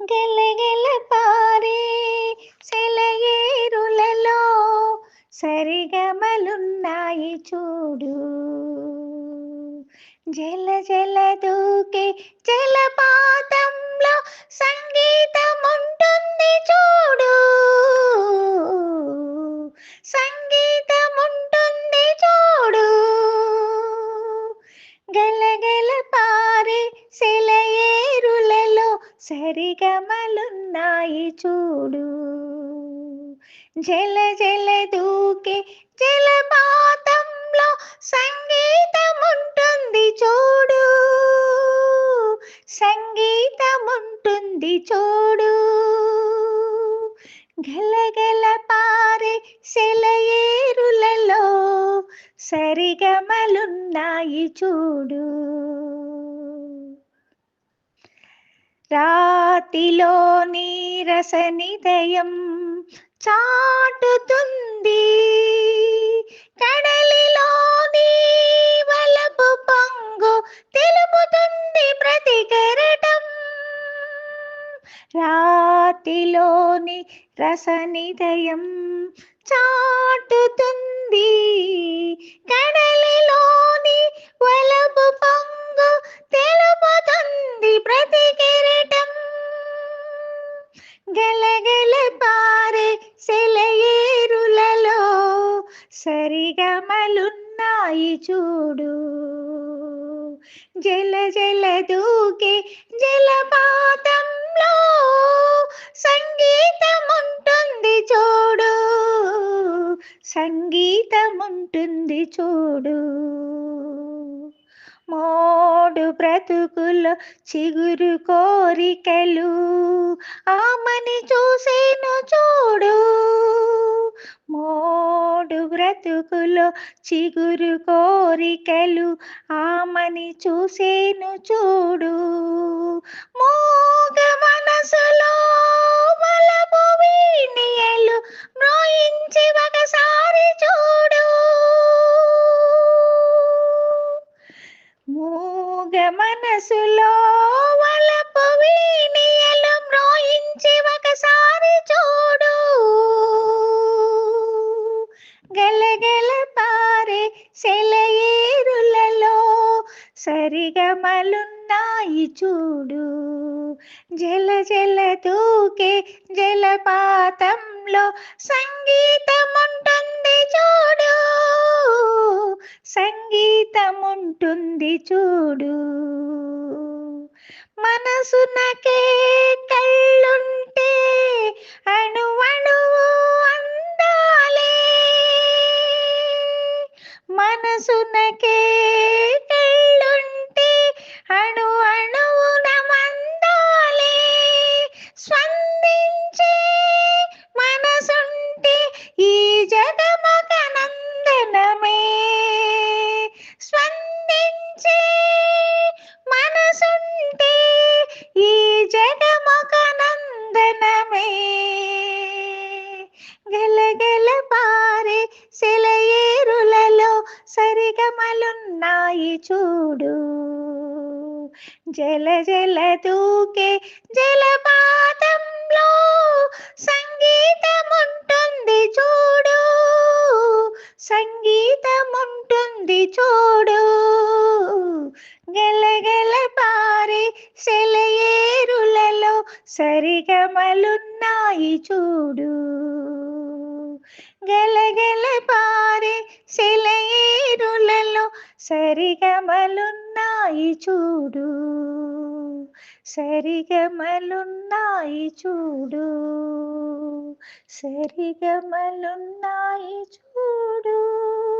గెలగెల పారే సెలయేరులలో సరిగమలున్నాయి చూడు. జల జల దూకే జలపాతంలో సంగీతం జల జల దూకే జలపాతంలో సంగీతం ఉంటుంది చూడు. సంగీతం ఉంటుంది చూడు గలగల పారే సెలయేరులలో సరిగమలున్నాయి చూడు. రాతిలో నీరస నిదయం చాటుతుంది. కడలిలోని వలపు పొంగు తెలుపుతుంది ప్రతి కెరటం. రాతిలోని రసనిదయం చాటుతుంది. కడలిలోని వలపు పొంగు తెలుపుతుంది ప్రతి కెరటం. గలగల పా సెలయేరులలో సరిగమలున్నాయి చూడు. జల జల దూకే జలపాతంలో సంగీతం ఉంటుంది చూడు. సంగీతం ఉంటుంది చూడు పాటు బ్రతుకులో చిగురు కోరికలు ఆమని చూసేను చూడు. మోడు బ్రతుకులో చిగురు కోరికలు ఆమని చూసేను చూడు. చూడు. జల జల దూకే జలపాతంలో సంగీతం ఉంటుంది చూడు. సంగీతం ఉంటుంది చూడు. మనసునకే కళ్ళుంటే జల జల దూకే జలపాతంలో సంగీతం ఉంటుంది చూడు సంగీతం ఉంటుంది చూడు గలగల పారే సెలయేరులలో సరిగమలున్నాయి చూడు. గలగల పారే సెలయేరులలో సరిగమలున్నాయి చూడు. సరిగమలున్నాయి చూడు. సరిగమలున్నాయి చూడు.